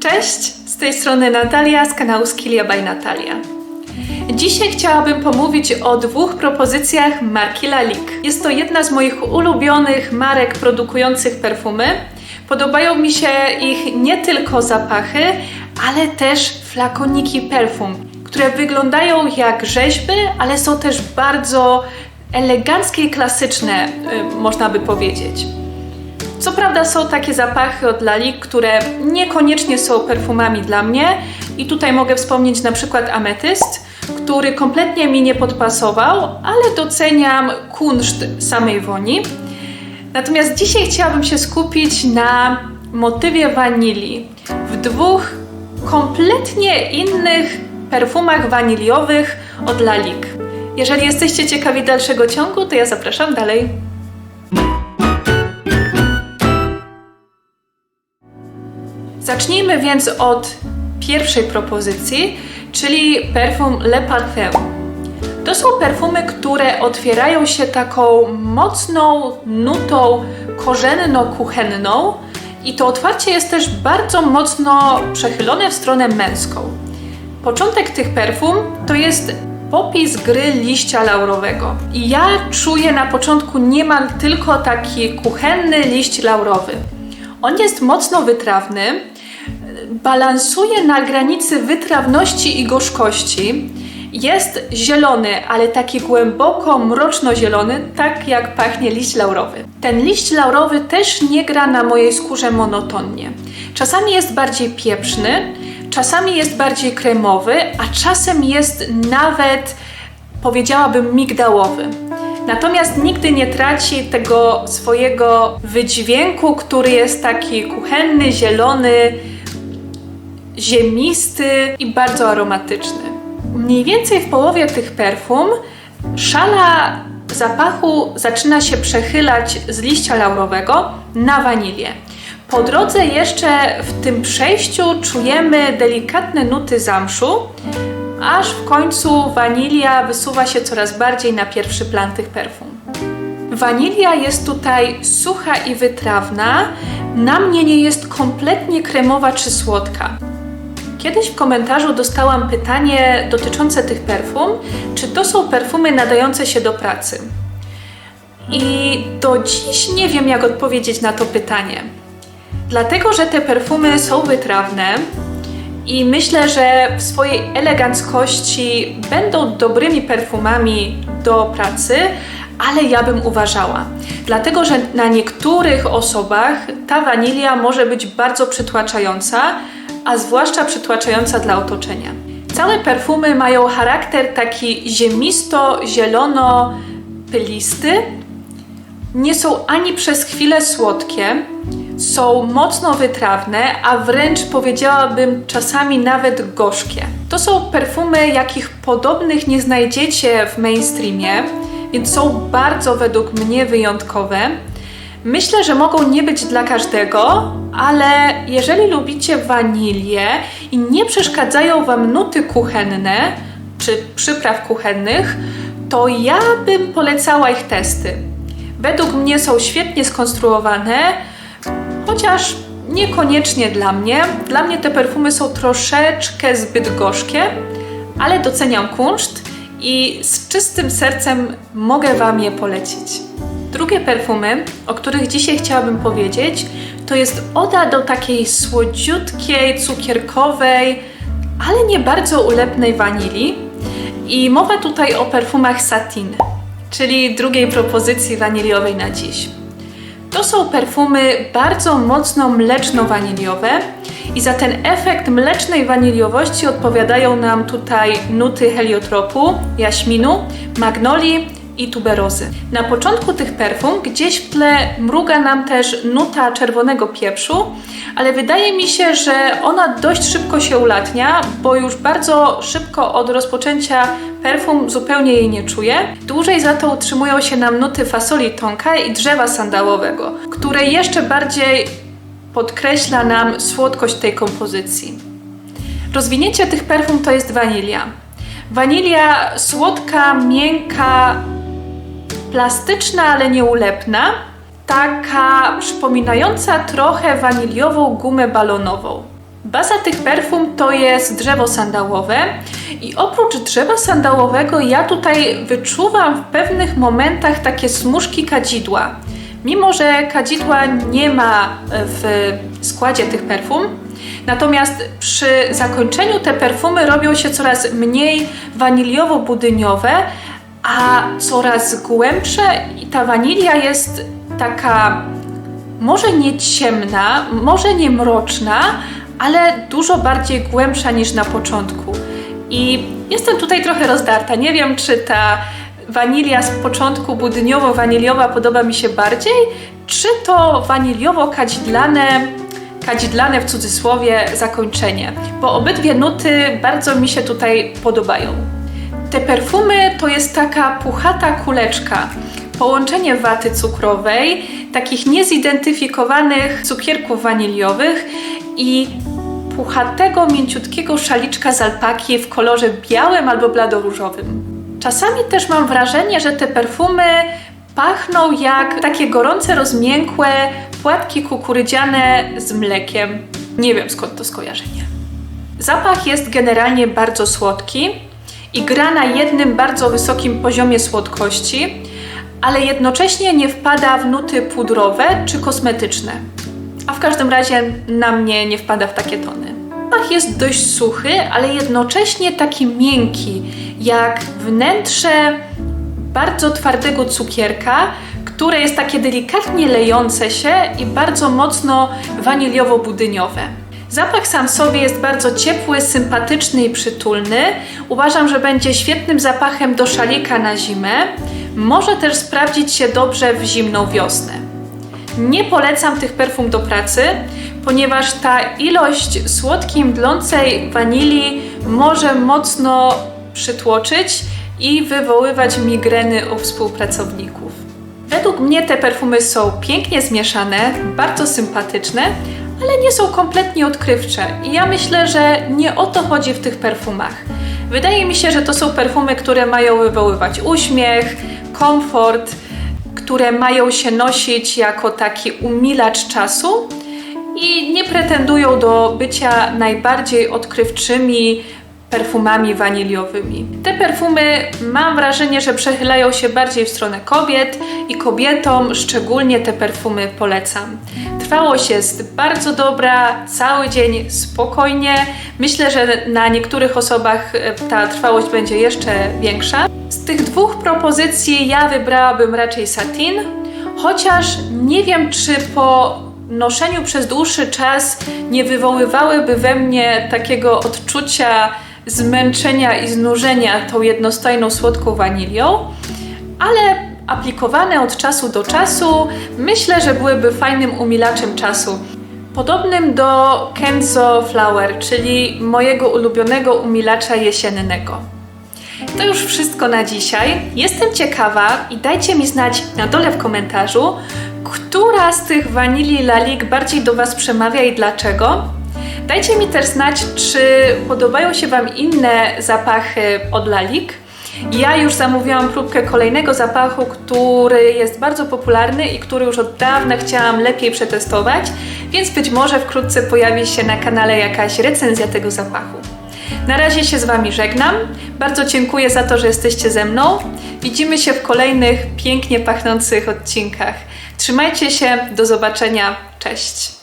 Cześć, z tej strony Natalia z kanału Skillia by Natalia. Dzisiaj chciałabym pomówić o dwóch propozycjach marki Lalik. Jest to jedna z moich ulubionych marek produkujących perfumy. Podobają mi się ich nie tylko zapachy, ale też flakoniki perfum, które wyglądają jak rzeźby, ale są też bardzo eleganckie i klasyczne, y, można by powiedzieć. Co prawda są takie zapachy od Lalik, które niekoniecznie są perfumami dla mnie i tutaj mogę wspomnieć na przykład ametyst, który kompletnie mi nie podpasował, ale doceniam kunszt samej woni. Natomiast dzisiaj chciałabym się skupić na motywie wanilii w dwóch kompletnie innych perfumach waniliowych od Lalik. Jeżeli jesteście ciekawi dalszego ciągu, to ja zapraszam dalej. Zacznijmy więc od pierwszej propozycji, czyli perfum Le Parfum. To są perfumy, które otwierają się taką mocną nutą korzenno-kuchenną i to otwarcie jest też bardzo mocno przechylone w stronę męską. Początek tych perfum to jest popis gry liścia laurowego. I ja czuję na początku niemal tylko taki kuchenny liść laurowy. On jest mocno wytrawny, balansuje na granicy wytrawności i gorzkości. Jest zielony, ale taki głęboko mroczno-zielony, tak jak pachnie liść laurowy. Ten liść laurowy też nie gra na mojej skórze monotonnie. Czasami jest bardziej pieprzny, czasami jest bardziej kremowy, a czasem jest nawet, powiedziałabym, migdałowy. Natomiast nigdy nie traci tego swojego wydźwięku, który jest taki kuchenny, zielony, ziemisty i bardzo aromatyczny. Mniej więcej w połowie tych perfum szala zapachu zaczyna się przechylać z liścia laurowego na wanilię. Po drodze jeszcze w tym przejściu czujemy delikatne nuty zamszu, aż w końcu wanilia wysuwa się coraz bardziej na pierwszy plan tych perfum. Wanilia jest tutaj sucha i wytrawna, na mnie nie jest kompletnie kremowa czy słodka. Kiedyś w komentarzu dostałam pytanie dotyczące tych perfum, czy to są perfumy nadające się do pracy. I do dziś nie wiem, jak odpowiedzieć na to pytanie. Dlatego, że te perfumy są wytrawne i myślę, że w swojej eleganckości będą dobrymi perfumami do pracy, ale ja bym uważała. Dlatego, że na niektórych osobach ta wanilia może być bardzo przytłaczająca, a zwłaszcza przytłaczająca dla otoczenia. Całe perfumy mają charakter taki ziemisto-zielono-pylisty. Nie są ani przez chwilę słodkie, są mocno wytrawne, a wręcz powiedziałabym czasami nawet gorzkie. To są perfumy, jakich podobnych nie znajdziecie w mainstreamie, więc są bardzo według mnie wyjątkowe. Myślę, że mogą nie być dla każdego, ale jeżeli lubicie wanilię i nie przeszkadzają Wam nuty kuchenne czy przypraw kuchennych, to ja bym polecała ich testy. Według mnie są świetnie skonstruowane, chociaż niekoniecznie dla mnie. Dla mnie te perfumy są troszeczkę zbyt gorzkie, ale doceniam kunszt i z czystym sercem mogę Wam je polecić. Drugie perfumy, o których dzisiaj chciałabym powiedzieć, to jest oda do takiej słodziutkiej, cukierkowej, ale nie bardzo ulepnej wanilii. I mowa tutaj o perfumach Satin, czyli drugiej propozycji waniliowej na dziś. To są perfumy bardzo mocno mleczno-waniliowe i za ten efekt mlecznej waniliowości odpowiadają nam tutaj nuty heliotropu, jaśminu, magnolii i tuberozy. Na początku tych perfum gdzieś w tle mruga nam też nuta czerwonego pieprzu, ale wydaje mi się, że ona dość szybko się ulatnia, bo już bardzo szybko od rozpoczęcia perfum zupełnie jej nie czuję. Dłużej za to utrzymują się nam nuty fasoli tonka i drzewa sandałowego, które jeszcze bardziej podkreśla nam słodkość tej kompozycji. Rozwinięcie tych perfum to jest wanilia. Wanilia słodka, miękka, plastyczna, ale nieulepna, taka przypominająca trochę waniliową gumę balonową. Baza tych perfum to jest drzewo sandałowe i oprócz drzewa sandałowego ja tutaj wyczuwam w pewnych momentach takie smuszki kadzidła. Mimo, że kadzidła nie ma w składzie tych perfum, natomiast przy zakończeniu te perfumy robią się coraz mniej waniliowo-budyniowe, a coraz głębsze i ta wanilia jest taka może nie ciemna, może nie mroczna, ale dużo bardziej głębsza niż na początku. I jestem tutaj trochę rozdarta. Nie wiem, czy ta wanilia z początku budyniowo-waniliowa podoba mi się bardziej, czy to waniliowo-kadzidlane, kadzidlane w cudzysłowie zakończenie, bo obydwie nuty bardzo mi się tutaj podobają. Te perfumy to jest taka puchata kuleczka, połączenie waty cukrowej, takich niezidentyfikowanych cukierków waniliowych i puchatego, mięciutkiego szaliczka z alpaki w kolorze białym albo bladoróżowym. Czasami też mam wrażenie, że te perfumy pachną jak takie gorące, rozmiękłe płatki kukurydziane z mlekiem. Nie wiem skąd to skojarzenie. Zapach jest generalnie bardzo słodki i gra na jednym bardzo wysokim poziomie słodkości, ale jednocześnie nie wpada w nuty pudrowe czy kosmetyczne. A w każdym razie na mnie nie wpada w takie tony. Zapach jest dość suchy, ale jednocześnie taki miękki, jak wnętrze bardzo twardego cukierka, które jest takie delikatnie lejące się i bardzo mocno waniliowo-budyniowe. Zapach sam w sobie jest bardzo ciepły, sympatyczny i przytulny. Uważam, że będzie świetnym zapachem do szalika na zimę. Może też sprawdzić się dobrze w zimną wiosnę. Nie polecam tych perfum do pracy, ponieważ ta ilość słodkiej, mdlącej wanilii może mocno przytłoczyć i wywoływać migreny u współpracowników. Według mnie te perfumy są pięknie zmieszane, bardzo sympatyczne, ale nie są kompletnie odkrywcze i ja myślę, że nie o to chodzi w tych perfumach. Wydaje mi się, że to są perfumy, które mają wywoływać uśmiech, komfort, które mają się nosić jako taki umilacz czasu i nie pretendują do bycia najbardziej odkrywczymi perfumami waniliowymi. Te perfumy mam wrażenie, że przechylają się bardziej w stronę kobiet i kobietom szczególnie te perfumy polecam. Trwałość jest bardzo dobra, cały dzień spokojnie. Myślę, że na niektórych osobach e, ta trwałość będzie jeszcze większa. Z tych dwóch propozycji ja wybrałabym raczej satin, chociaż nie wiem, czy po noszeniu przez dłuższy czas nie wywoływałyby we mnie takiego odczucia zmęczenia i znużenia tą jednostajną słodką wanilią, ale aplikowane od czasu do czasu myślę, że byłyby fajnym umilaczem czasu. Podobnym do Kenzo Flower, czyli mojego ulubionego umilacza jesiennego. To już wszystko na dzisiaj. Jestem ciekawa i dajcie mi znać na dole w komentarzu, która z tych wanilii lalik bardziej do Was przemawia i dlaczego. Dajcie mi też znać, czy podobają się Wam inne zapachy od lalik. Ja już zamówiłam próbkę kolejnego zapachu, który jest bardzo popularny i który już od dawna chciałam lepiej przetestować, więc być może wkrótce pojawi się na kanale jakaś recenzja tego zapachu. Na razie się z Wami żegnam. Bardzo dziękuję za to, że jesteście ze mną. Widzimy się w kolejnych pięknie pachnących odcinkach. Trzymajcie się, do zobaczenia, cześć!